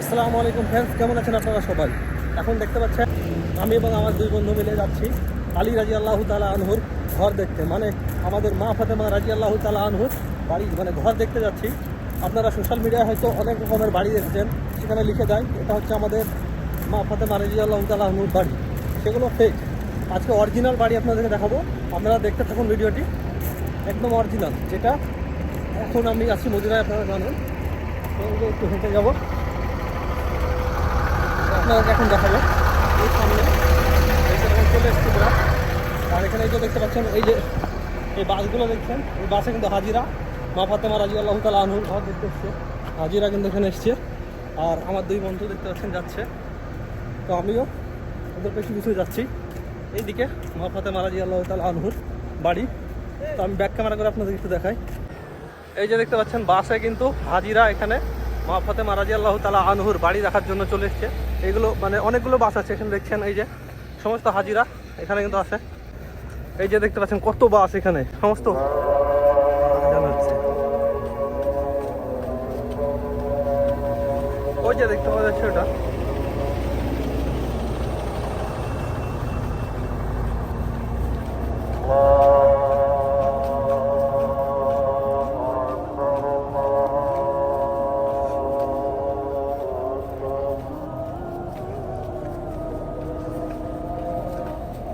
আসসালামু আলাইকুম ফ্রেন্ডস কেমন আছেন আপনারা সবাই? এখন দেখতে পাচ্ছেন, আমি এবং আমার দুই বন্ধু মিলে যাচ্ছি আলী রাজি আল্লাহ তালা আনহুর ঘর দেখতে। মানে আমাদের মা ফাতেমা রাজি আল্লাহ তালা আনহুর বাড়ি মানে ঘর দেখতে যাচ্ছি। আপনারা সোশ্যাল মিডিয়ায় হয়তো অনেক রকমের বাড়ি দেখছেন, সেখানে লিখে দেয় এটা হচ্ছে আমাদের মা ফাতেমা রাজি আল্লাহ তালা আনহুর বাড়ি। সেগুলো ফেক আজকে অরিজিনাল বাড়ি আপনাদেরকে দেখাবো। আপনারা দেখতে থাকুন ভিডিওটি। একদম অরিজিনাল যেটা এখন আমি আছি মদিনায়, আপনারা জানেন। একটু হেঁটে যাব। আপনাদেরকে এখন দেখাবো। এই সামনে চলে এসছি আর এখানে এই যে দেখতে পাচ্ছেন, এই যে এই বাসগুলো দেখছেন, এই বাসে কিন্তু হাজিরা। মা ফাতেমা রাজি আল্লাহ তালা আনহুর ঘর দেখতে এসছে। হাজিরা কিন্তু এখানে এসছে। আর আমার দুই বন্ধু দেখতে পাচ্ছেন যাচ্ছে। তো আমিও ওদের পেছু পিছু যাচ্ছি। এইদিকে মা ফাতেমা রাজি আল্লাহ তালা আনহুর বাড়ি। তো আমি ব্যাক ক্যামেরা করে আপনাদের একটু দেখাই। এই যে দেখতে পাচ্ছেন, বাসে কিন্তু হাজিরা এখানে মা ফাতেমা রাজি আল্লাহ তালা আনহুর বাড়ি দেখার জন্য চলে এসছে। এগুলো মানে অনেকগুলো বাস আছে, এখানে দেখছেন এই যে সমস্ত হাজিরা এখানে কিন্তু আছে। এই যে দেখতে পাচ্ছেন কত বাস এখানে, সমস্ত। ওই যে দেখতে পাওয়া যাচ্ছে ওটা।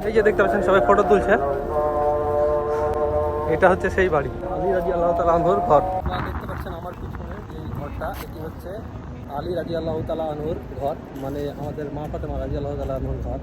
এই যে দেখতে পাচ্ছেন সবাই ফটো তুলছে। এটা হচ্ছে সেই বাড়ি। আলী রাজি আল্লাহ তালা আনহুর ঘর। দেখতে পাচ্ছেন আমার পিছনে যে ঘরটা এটি হচ্ছে আলী রাজি আল্লাহ তালা আনহুর ঘর মানে আমাদের মা ফাতেমা রাজি আল্লাহ তালা আনহুর ঘর।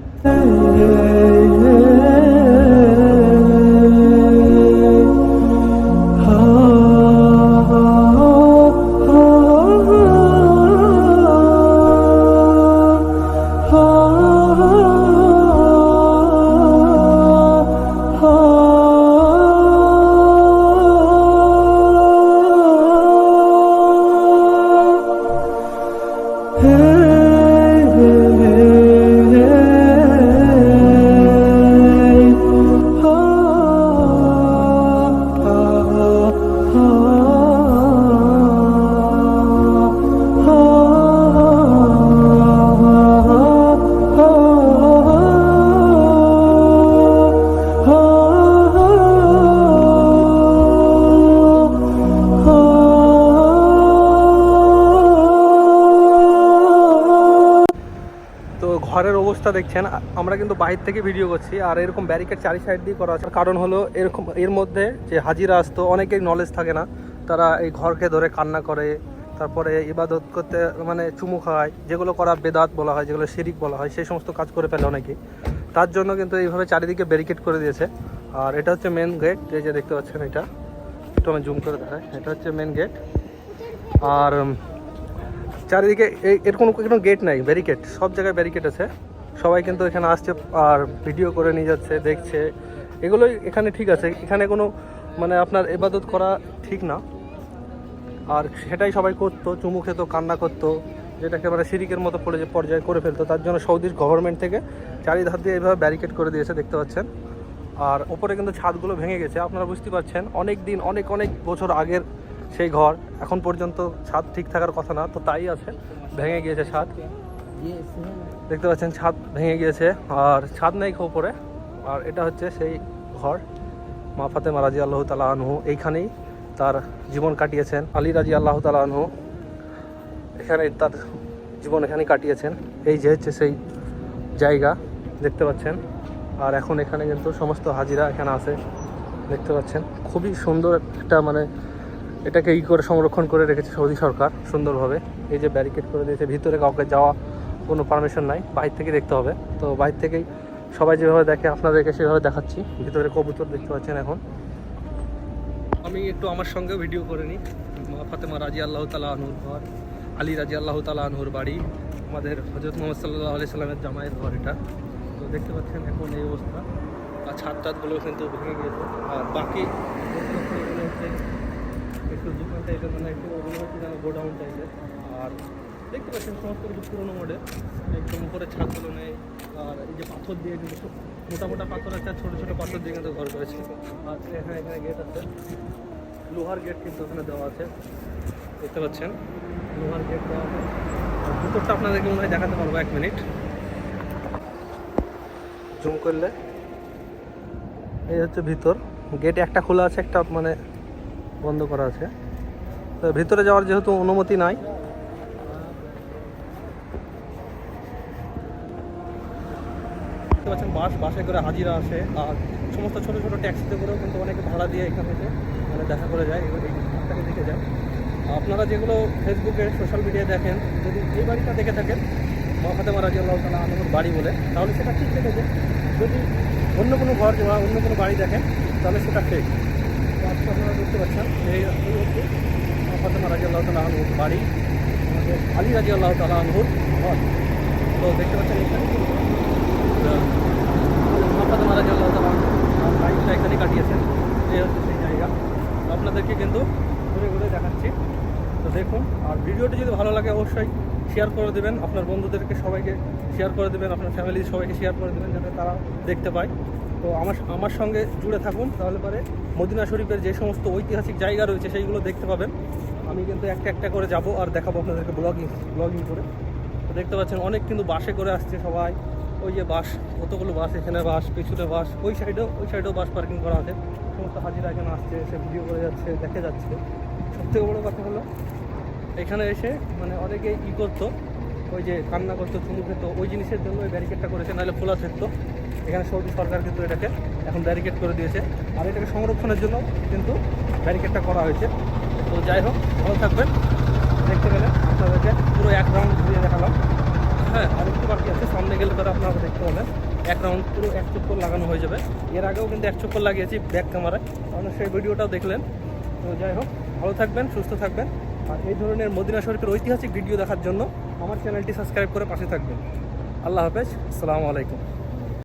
অবস্থা দেখছেন, আমরা কিন্তু বাইরে থেকে ভিডিও করছি, আর এরকম ব্যারিকেড চারি সাইড দিয়ে করা আছে। কারণ হলো, এরকম, এর মধ্যে যে হাজিরা আসতো অনেকের নলেজ থাকে না। তারা এই ঘরকে ধরে কান্না করে, তারপরে ইবাদত করতে মানে চুমু খায়, যেগুলো করা বেদাত বলা হয়, যেগুলো শিরিক বলা হয়, সেই সমস্ত কাজ করে ফেলে অনেকেই। তার জন্য কিন্তু এইভাবে চারিদিকে ব্যারিকেড করে দিয়েছে। আর এটা হচ্ছে মেন গেট এই যে দেখতে পাচ্ছেন এটা। একটু আমি জুম করে দেখাই। এটা হচ্ছে মেন গেট আর চারিদিকে এর কোনো কোনো গেট নাই ব্যারিকেড সব জায়গায় ব্যারিকেড আছে। সবাই কিন্তু এখানে আসছে আর ভিডিও করে নিয়ে যাচ্ছে, দেখছে। এগুলোই এখানে ঠিক আছে। এখানে কোনো মানে আপনার এবাদত করা ঠিক না। আর সেটাই সবাই করতো, চুমু খেত, কান্না করতো যেটাকে মানে সিরিকের মতো পড়ে যে পর্যায়ে করে ফেলতো। তার জন্য সৌদির গভর্নমেন্ট থেকে চারিধার দিয়ে এইভাবে ব্যারিকেড করে দিয়েছে, দেখতে পাচ্ছেন। আর ওপরে কিন্তু ছাদগুলো ভেঙে গেছে, আপনারা বুঝতে পারছেন। অনেক দিন, অনেক অনেক বছর আগের সেই ঘর, এখন পর্যন্ত ছাদ ঠিক থাকার কথা না, তো তাই আছে। ভেঙে গিয়েছে ছাদ। দেখতে পাচ্ছেন, ছাদ ভেঙে গিয়েছে, আর ছাদ নেই ওপরে আর এটা হচ্ছে সেই ঘর। মা ফাতেমা রাজি আল্লাহ তালা আনহু এইখানেই তার জীবন কাটিয়েছেন। আলী রাজি আল্লাহ তালা আনহু এখানে তার জীবন এখানে কাটিয়েছেন। এই যে হচ্ছে সেই জায়গা, দেখতে পাচ্ছেন। আর এখন এখানে কিন্তু সমস্ত হাজিরা এখানে আছে, দেখতে পাচ্ছেন। খুবই সুন্দর একটা মানে এটাকে ই করে সংরক্ষণ করে রেখেছে সৌদি সরকার সুন্দরভাবে। এই যে ব্যারিকেড করে দিয়েছে, ভিতরে কাউকে যাওয়া কোনো পারমিশন নাই বাইরে থেকে দেখতে হবে। তো বাইরে থেকেই সবাই যেভাবে দেখে, আপনাদেরকে সেভাবে দেখাচ্ছি। ভিতরে কবুতর দেখতে পাচ্ছেন এখন। আমি একটু আমার সঙ্গে ভিডিও করে নিই। ফাতেমা রাজি আল্লাহ তালা আনহুর ঘর, আলী রাজি আল্লাহ তালা আনহুর বাড়ি, আমাদের হজরত মোহাম্মদ সাল্লাহ আলি সাল্লামের জামাইয়ের ঘর এটা। তো দেখতে পাচ্ছেন এখন এই অবস্থা। আর ছাদ টাদগুলো কিন্তু ভেঙে গিয়েছে। আর বাকি একটু দোকান টাইপের মানে একটু গোডাউন টাইপের আর দেখতে পাচ্ছেন সমস্ত কিছু পুরোনো মডেল একদম উপরে ছাদগুলো নেই, আর এই যে পাথর দিয়ে কিন্তু মোটা মোটা পাথর একটা ছোটো ছোটো পাথর দিয়ে কিন্তু ঘর করেছে। আর এখানে এখানে গেট আছে। লোহার গেট কিন্তু ওখানে দেওয়া আছে। দেখতে পাচ্ছেন? লোহার গেট দেওয়া আছে। আর ভিতরটা আপনাদেরকে মনে হয় দেখাতে পারব এক মিনিট। জুম করলে। এই হচ্ছে ভিতর। গেট একটা খোলা আছে, একটা মানে বন্ধ করা আছে। তো ভিতরে যাওয়ার যেহেতু অনুমতি নাই দেখতে পাচ্ছেন, বাস বাসে করে হাজিরা আসে। আর সমস্ত ছোট ছোট ট্যাক্সিতে করেও কিন্তু অনেকে ভাড়া দিয়ে এখানে এসে মানে দেখা করে যায় এগুলো এই ঘরটাকে দেখে যায় আপনারা যেগুলো ফেসবুকে, সোশ্যাল মিডিয়ায় দেখেন, যদি এই বাড়িটা দেখে থাকেন, মহাফাতেমা রাজি আল্লাহ তালা আনন্দ বাড়ি বলে, তাহলে সেটা ঠিক দেখেছে যদি অন্য কোনো ঘর বা অন্য কোনো বাড়ি দেখেন, তাহলে সেটা ফেক আপনারা দেখতে পাচ্ছেন, এই হচ্ছে মহাফাতেমা রাজি আল্লাহ তালা আনহুর বাড়ি, আমাদের আলী রাজি আল্লাহ তালা আনহুর ঘর। তো দেখতে পাচ্ছেন এখানে মোহাম্মদ মারাজ আল্লাহ তালা লাইফটা এখানে কাটিয়েছেন এই হচ্ছে সেই জায়গা। আপনাদেরকে কিন্তু ঘুরে ঘুরে দেখাচ্ছি। তো দেখুন, আর ভিডিওটি যদি ভালো লাগে অবশ্যই শেয়ার করে দেবেন। আপনার বন্ধুদেরকে সবাইকে শেয়ার করে দেবেন। আপনার ফ্যামিলির সবাইকে শেয়ার করে দেবেন, যাতে তারা দেখতে পায়। তো আমার আমার সঙ্গে জুড়ে থাকুন, তাহলে পরে মদিনা শরীফের যে সমস্ত ঐতিহাসিক জায়গা রয়েছে, সেইগুলো দেখতে পাবেন। আমি কিন্তু একটা একটা করে যাব আর দেখাবো আপনাদেরকে ব্লগিং ব্লগিং করে। তো দেখতে পাচ্ছেন, অনেক কিন্তু বাসে করে আসছে সবাই। ওই যে বাস, কতগুলো বাস, এখানে বাস, পিছনে বাস, ওই সাইডেও ওই সাইডেও বাস পার্কিং করা আছে। সমস্ত হাজিরা এখানে আসছে সে ভিডিও করে যাচ্ছে, দেখে যাচ্ছে। সবথেকে বড়ো কথা হলো, এখানে এসে মানে অনেকে ই করতো, ওই যে কান্না করতো, চুমু খেতো, ওই জিনিসের জন্য ওই ব্যারিকেডটা করেছে, নাহলে খোলা থাকতো। এখানে সৌদি সরকার কিন্তু এটাকে এখন ব্যারিকেড করে দিয়েছে। আর এটাকে সংরক্ষণের জন্য কিন্তু ব্যারিকেডটা করা হয়েছে। তো যাই হোক, ভালো থাকবেন। দেখতে গেলে আপনাদেরকে পুরো এক রাউন্ড ঘুরিয়ে দেখালাম। হ্যাঁ আর একটু বাকি আছে। সামনে গেলে পরে আপনারা দেখতে পাবেন। এক রাউন্ড পুরো এক চক্কর লাগানো হয়ে যাবে। এর আগেও কিন্তু এক চক্কর লাগিয়েছি ব্যাক ক্যামেরায় আপনার সেই ভিডিওটাও দেখলেন। তো যাই হোক, ভালো থাকবেন, সুস্থ থাকবেন। আর এই ধরনের মদিনা শরীফের ঐতিহাসিক ভিডিও দেখার জন্য আমার চ্যানেলটি সাবস্ক্রাইব করে পাশে থাকবেন। আল্লাহ হাফেজ, আসসালামু আলাইকুম।